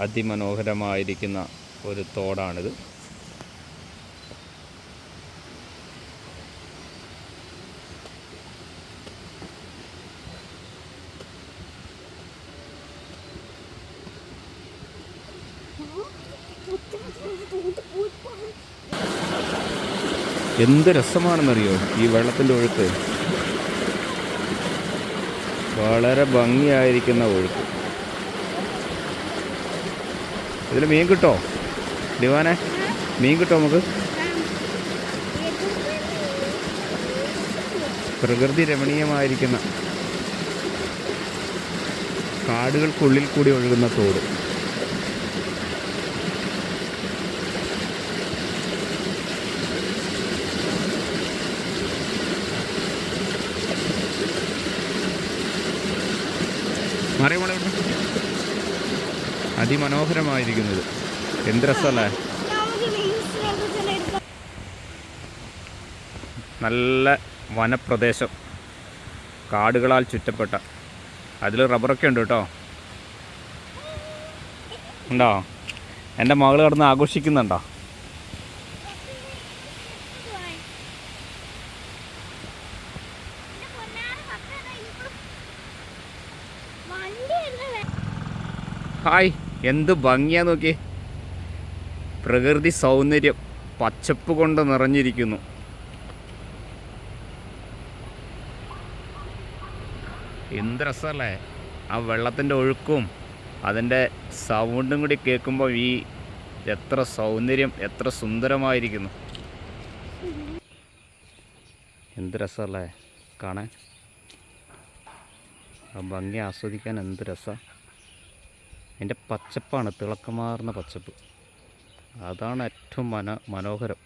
അതിമനോഹരമായിരിക്കുന്ന ഒരു തോടാണിത്. എന്ത് രസമാണെന്നറിയോ ഈ വെള്ളത്തിന്റെ ഒഴുക്ക്? വളരെ ഭംഗിയായിരിക്കുന്ന ഒഴുക്ക്. ഇതിൽ മീൻ കിട്ടോ? ദിവാനെ മീൻ കിട്ടോ നമുക്ക്? പ്രകൃതി രമണീയമായിരിക്കുന്ന കാടുകൾക്കുള്ളിൽ കൂടി ഒഴുകുന്ന തോട്. അതിമനോഹരമായിരിക്കുന്നത്. എന്ത് രസമല്ലേ നല്ല വനപ്രദേശം. കാടുകളാൽ ചുറ്റപ്പെട്ട. അതിൽ റബ്ബറൊക്കെ ഉണ്ട് കേട്ടോ. ഉണ്ടോ? എന്റെ മകൾ കിടന്ന് ആഘോഷിക്കുന്നുണ്ടോ? ഹായ്. എന്ത് ഭംഗിയാ നോക്കി പ്രകൃതി സൗന്ദര്യം പച്ചപ്പ് കൊണ്ട് നിറഞ്ഞിരിക്കുന്നു. എന്ത് രസമല്ലേ? ആ വെള്ളത്തിന്റെ ഒഴുക്കും അതിന്റെ സൗണ്ടും കൂടി കേൾക്കുമ്പോൾ ഈ എത്ര സൗന്ദര്യം എത്ര സുന്ദരമായിരിക്കുന്നു. എന്ത് രസമല്ലേ കാണാൻ? ആ ഭംഗി ആസ്വദിക്കാൻ എന്ത് രസമാണ് അതിന്റെ പച്ചപ്പാണ് തിളക്കമാർന്ന പച്ചപ്പ്. അതാണ് ഏറ്റവും മന മനോഹരം.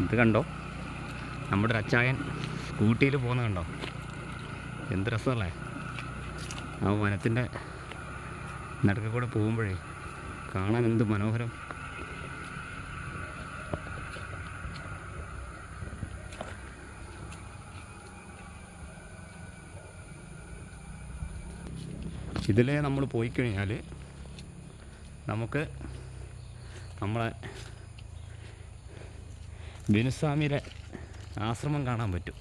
ഇത് കണ്ടോ? നമ്മുടെ അച്ചായൻ സ്കൂട്ടിയിൽ പോകുന്നത് കണ്ടോ? എന്ത് രസമല്ലേ? ആ വനത്തിന്റെ നടുക്ക് കൂടെ പോകുമ്പോഴേ കാണാൻ എന്ത് മനോഹരം. ഇതിലേ നമ്മൾ പോയി കഴിഞ്ഞാൽ നമുക്ക് നമ്മളെ ബിനുസ്വാമിയുടെ ആശ്രമം കാണാൻ പറ്റും.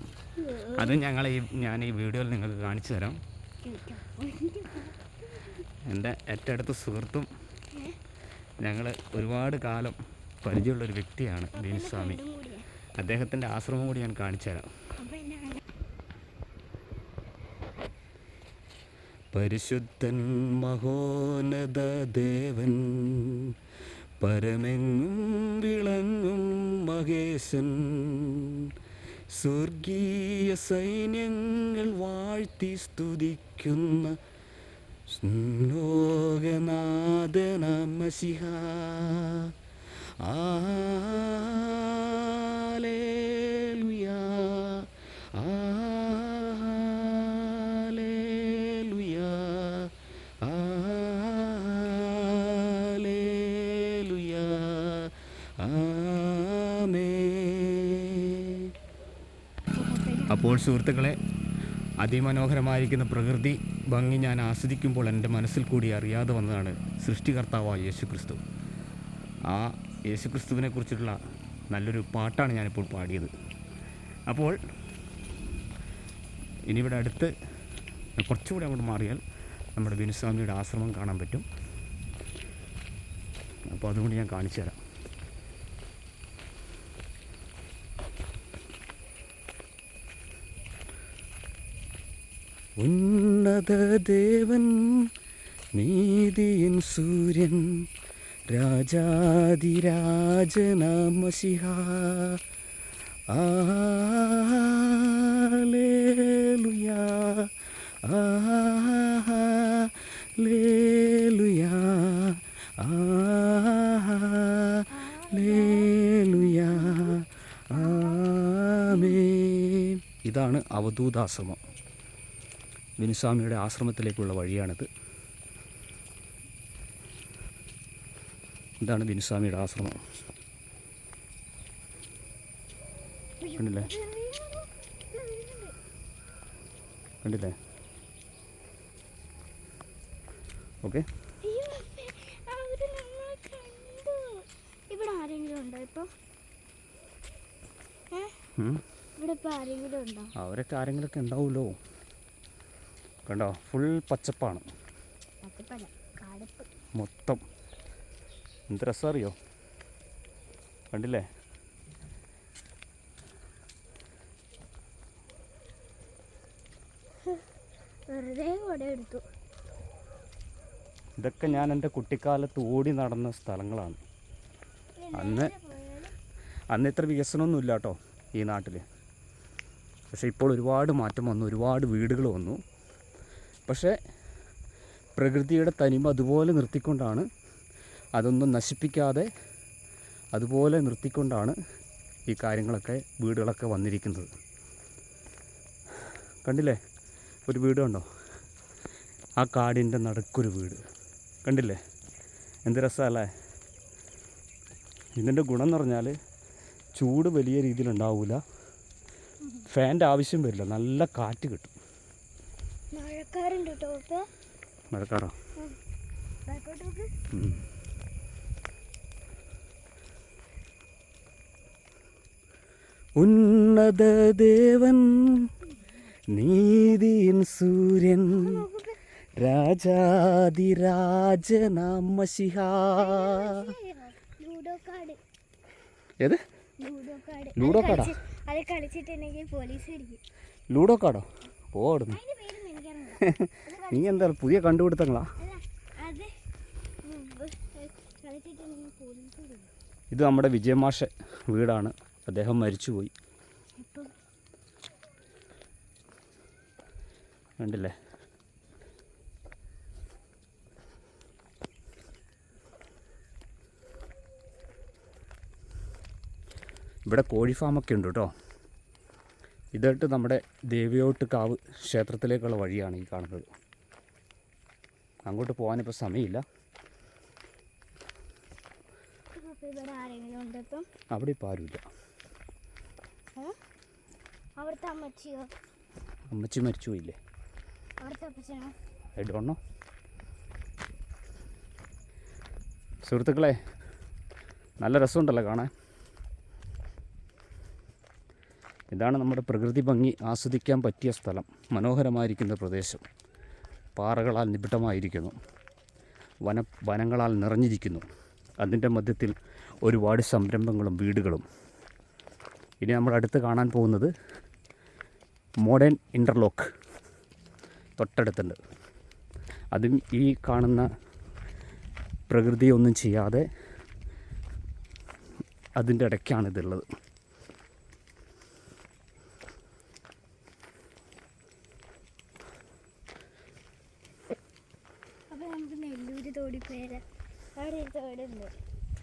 അത് ഞങ്ങളെ ഈ ഞാൻ ഈ വീഡിയോയിൽ നിങ്ങൾക്ക് കാണിച്ചു തരാം. എന്റെ ഏറ്റവും അടുത്ത സുഹൃത്തും ഞങ്ങൾ ഒരുപാട് കാലം പരിചയമുള്ളൊരു വ്യക്തിയാണ് ദീൻസ്വാമി അദ്ദേഹത്തിന്റെ ആശ്രമം കൂടി ഞാൻ കാണിച്ചു തരാം. പരിശുദ്ധൻ മഹോന്നത ദേവൻ പരമെങ്ങും വിളങ്ങും മഹേശൻ. സ്വർഗീയ സൈന്യങ്ങൾ വാഴ്ത്തി സ്തുതിക്കുന്ന ആലേലുയാ ആമേ അപ്പോൾ സുഹൃത്തുക്കളെ അതിമനോഹരമായിരിക്കുന്ന പ്രകൃതി ഭംഗി ഞാൻ ആസ്വദിക്കുമ്പോൾ എന്റെ മനസ്സിൽ കൂടി അറിയാതെ വന്നതാണ് സൃഷ്ടികർത്താവായ യേശു ക്രിസ്തു ആ യേശു ക്രിസ്തുവിനെ കുറിച്ചിട്ടുള്ള നല്ലൊരു പാട്ടാണ് ഞാനിപ്പോൾ പാടിയത്. അപ്പോൾ ഇനി ഇവിടെ അടുത്ത് കുറച്ചുകൂടി അങ്ങോട്ട് മാറിയാൽ നമ്മുടെ ബിനുസ്വാമിയുടെ ആശ്രമം കാണാൻ പറ്റും. അപ്പോൾ അതുകൊണ്ട് ഞാൻ കാണിച്ചു തരാം. ഉന്നത ദേവൻ നീതിയൻ സൂര്യൻ രാജാതിരാജനമസിഹ ആലേലുയാ ആലേലുയാ ആലേലുയാ ആമേ ഇതാണ് അവധൂതാശ്രമം. വിനുസ്വാമിയുടെ ആശ്രമത്തിലേക്കുള്ള വഴിയാണിത്. ഇതാണ് ബിനുസ്വാമിയുടെ ആശ്രമം. കണ്ടില്ലേ? കണ്ടില്ലേ? ഓക്കെ. അവരൊക്കെ. ഇവിടെ ആരെങ്കിലും ഉണ്ടോ ഇപ്പൊ? ഏ? ഇവിടെ ഇപ്പൊ ആരെങ്കിലും ഉണ്ടോ? അവരൊക്കെ ആരെങ്കിലുമൊക്കെ ഉണ്ടാവുമല്ലോ. കണ്ടോ? ഫുൾ പച്ചപ്പാണ്. മൊത്തം. എന്ത് രസം അറിയോ കണ്ടില്ലേ ഇതൊക്കെ ഞാൻ എന്റെ കുട്ടിക്കാലത്ത് ഓടി നടന്ന സ്ഥലങ്ങളാണ്. അന്ന് അന്ന് ഇത്ര വികസനമൊന്നും ഇല്ല കേട്ടോ ഈ നാട്ടിൽ പക്ഷേ ഇപ്പോൾ ഒരുപാട് മാറ്റം വന്നു ഒരുപാട് വീടുകൾ വന്നു. പക്ഷേ പ്രകൃതിയുടെ തനിമ അതുപോലെ നിർത്തിക്കൊണ്ടാണ് അതൊന്നും നശിപ്പിക്കാതെ അതുപോലെ നിർത്തിക്കൊണ്ടാണ് ഈ കാര്യങ്ങളൊക്കെ വീടുകളൊക്കെ വന്നിരിക്കുന്നത്. കണ്ടില്ലേ? ഒരു വീട് കണ്ടോ? ആ കാടിന്റെ നടുക്കൊരു വീട്. കണ്ടില്ലേ? എന്ത് രസമല്ലേ ഇതിന്റെ ഗുണം എന്ന് പറഞ്ഞാൽ ചൂട് വലിയ രീതിയിൽ ഉണ്ടാവില്ല ഫാന്റെ ആവശ്യം വരില്ല. നല്ല കാറ്റ് കിട്ടും. മഴക്കാറുണ്ട് കേട്ടോ ഇപ്പൊ. മഴക്കാറോ? ഉന്നത ദേവൻ നീതിയിൻ സൂര്യൻ രാജാതിരാജനാം മഷിഹ. Ludo card. ഏത്? Ludo card. ലൂഡോ കാർഡാ? ഓടുന്നു നീ എന്താ പുതിയ കണ്ടുപിടുത്തങ്ങളാ? ഇത് നമ്മുടെ വിജയമാഷ വീടാണ്. അദ്ദേഹം മരിച്ചുപോയി. കണ്ടില്ലേ? ഇവിടെ കോഴി ഫാമൊക്കെ ഉണ്ട് കേട്ടോ. ഇതായിട്ട് നമ്മുടെ ദേവിയോട്ട് കാവ് ക്ഷേത്രത്തിലേക്കുള്ള വഴിയാണ് ഈ കാണുന്നത്. അങ്ങോട്ട് പോകാനിപ്പോൾ സമയമില്ല. ഇപ്പം? അവിടെ ഇപ്പോൾ ആരുമില്ല? അവിടുത്തെ അമ്മച്ചിയോ? അമ്മച്ചി മരിച്ചു പോയില്ലേ? നോ. സുഹൃത്തുക്കളെ നല്ല രസമുണ്ടല്ലോ കാണാൻ. ഇതാണ് നമ്മുടെ പ്രകൃതി ഭംഗി ആസ്വദിക്കാൻ പറ്റിയ സ്ഥലം. മനോഹരമായിരിക്കുന്ന പ്രദേശം. പാറകളാൽ നിബിഡമായിരിക്കുന്നു. വന വനങ്ങളാൽ നിറഞ്ഞിരിക്കുന്നു. അതിന്റെ മധ്യത്തിൽ ഒരുപാട് സംരംഭങ്ങളും വീടുകളും. ഇനി നമ്മൾ അടുത്ത് കാണാൻ പോകുന്നത് മോഡേൺ ഇന്റർലോക്ക് തൊട്ടടുത്തുണ്ട്. അതും ഈ കാണുന്ന പ്രകൃതിയൊന്നും ചെയ്യാതെ അതിന്റെ ഇടയ്ക്കാണ് ഇതുള്ളത് അപ്പൊ നമുക്ക് നെല്ലൂര് തോടി പേര് അവിടെ ഒരു തോടുണ്ട് അവിടെ പോയാലോ? അവിടുത്തെ ഒരു തോട്ടിൽ ആ കൊച്ചിനെ നോക്കിയിട്ടെടുത്തേക്കില്ലേ വെള്ളം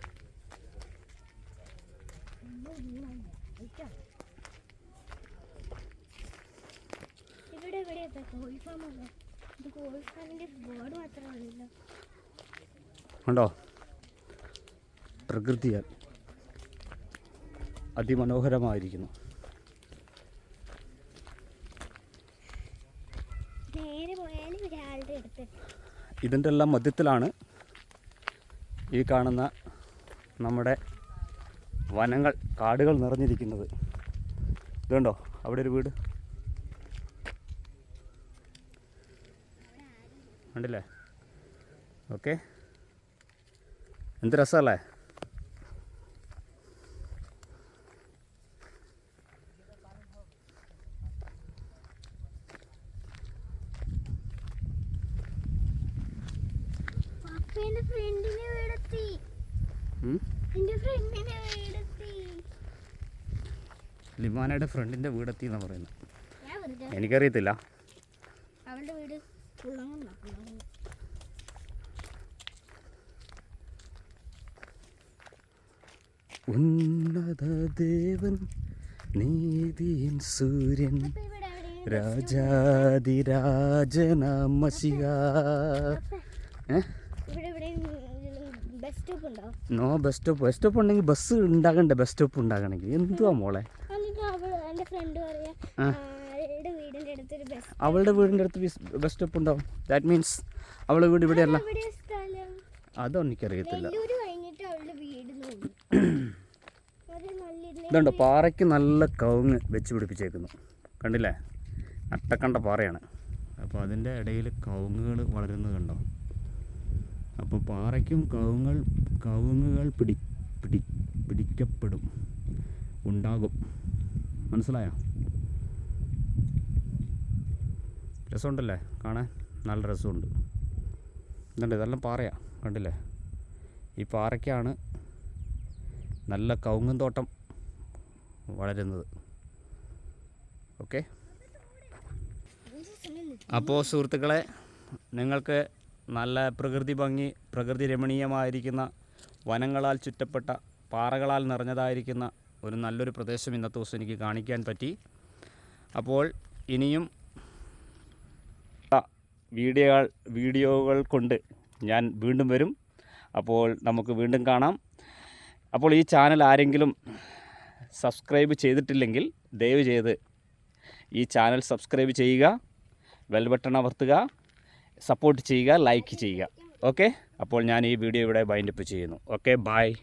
ഇവിടെ എവിടെയാ കോഴി ഫാം ഇത് കോഴി ഫാമിന്റെ ബോർഡ് മാത്രമാണല്ലോ. ഉണ്ടോ പ്രകൃതിയാൽ അതിമനോഹരമായിരിക്കുന്നു. ഇതിന്റെ എല്ലാം മധ്യത്തിലാണ് ഈ കാണുന്ന നമ്മുടെ വനങ്ങൾ കാടുകൾ നിറഞ്ഞിരിക്കുന്നത്. ഇതുണ്ടോ? അവിടെ ഒരു വീട്? ഉണ്ടല്ലേ ഓക്കെ. എന്ത് രസമല്ലേ? ലിമാനയുടെ ഫ്രണ്ടിന്റെ വീടെത്തി എന്നാണ് പറയുന്നത് എനിക്കറിയത്തില്ല. അവളുടെ വീട് ഉന്നത ദേവൻ നീതിയൻ സൂര്യൻ അപ്പൊ രാജന എവിടെയാണ് രാജാതിരാജനമശിക ഇവിടെ എവിടെയും ബസ് സ്റ്റോപ്പ് ഉണ്ടോ? No bus stop bus stop ഉണ്ടെങ്കിൽ ബസ് ഉണ്ടാകണ്ടേ ബസ് സ്റ്റോപ്പ് ഉണ്ടാകണമെങ്കിൽ. എന്തുവാ മോളെ? ഫ്രണ്ട് പറയാ വീടിന്റെ അവളുടെ വീടിന്റെ അടുത്ത് ബസ് സ്റ്റോപ്പ് ഉണ്ടാവും. ദാറ്റ് മീൻസ് അവളുടെ വീട് ഇവിടെ അല്ല. അതോ അതൊന്നും എനിക്കറിയത്തില്ല ഇതുണ്ടോ? പാറയ്ക്ക് നല്ല കവുങ്ങ് വെച്ച് പിടിപ്പിച്ചേക്കുന്നു. കണ്ടില്ലേ? അട്ടക്കണ്ട പാറയാണ്. അപ്പോൾ അതിന്റെ ഇടയിൽ കവുങ്ങുകൾ വളരുന്നത് കണ്ടോ? അപ്പോൾ പാറയ്ക്കും കവുങ്ങൾ കവുങ്ങുകൾ പിടി പിടി പിടിക്കപ്പെടും. ഉണ്ടാകും. മനസ്സിലായോ? രസമുണ്ടല്ലേ? കാണാൻ നല്ല രസമുണ്ട്. ഇതുണ്ട് ഇതെല്ലാം പാറയാ കണ്ടില്ലേ? ഈ പാറയ്ക്കാണ് നല്ല കവുങ്ങും തോട്ടം വളരുന്നത്. ഓക്കെ? അപ്പോൾ സുഹൃത്തുക്കളെ നിങ്ങൾക്ക് നല്ല പ്രകൃതി ഭംഗി പ്രകൃതി രമണീയമായിരിക്കുന്ന വനങ്ങളാൽ ചുറ്റപ്പെട്ട പാറകളാൽ നിറഞ്ഞതായിരിക്കുന്ന ഒരു നല്ലൊരു പ്രദേശം ഇന്നത്തെ ദിവസം എനിക്ക് കാണിക്കാൻ പറ്റി. അപ്പോൾ ഇനിയും വീഡിയോ വീഡിയോകൾ കൊണ്ട് ഞാൻ വീണ്ടും വരും. അപ്പോൾ നമുക്ക് വീണ്ടും കാണാം. അപ്പോൾ ഈ ചാനൽ ആരെങ്കിലും സബ്സ്ക്രൈബ് ചെയ്തിട്ടില്ലെങ്കിൽ ദയവ് ചെയ്ത് ഈ ചാനൽ സബ്സ്ക്രൈബ് ചെയ്യുക ബെൽ ബട്ടൺ അമർത്തുക സപ്പോർട്ട് ചെയ്യുക ലൈക്ക് ചെയ്യുക. ഓക്കെ? അപ്പോൾ ഞാൻ ഈ വീഡിയോ ഇവിടെ ബൈൻഡപ്പ് ചെയ്യുന്നു. ഓക്കെ? ബായ്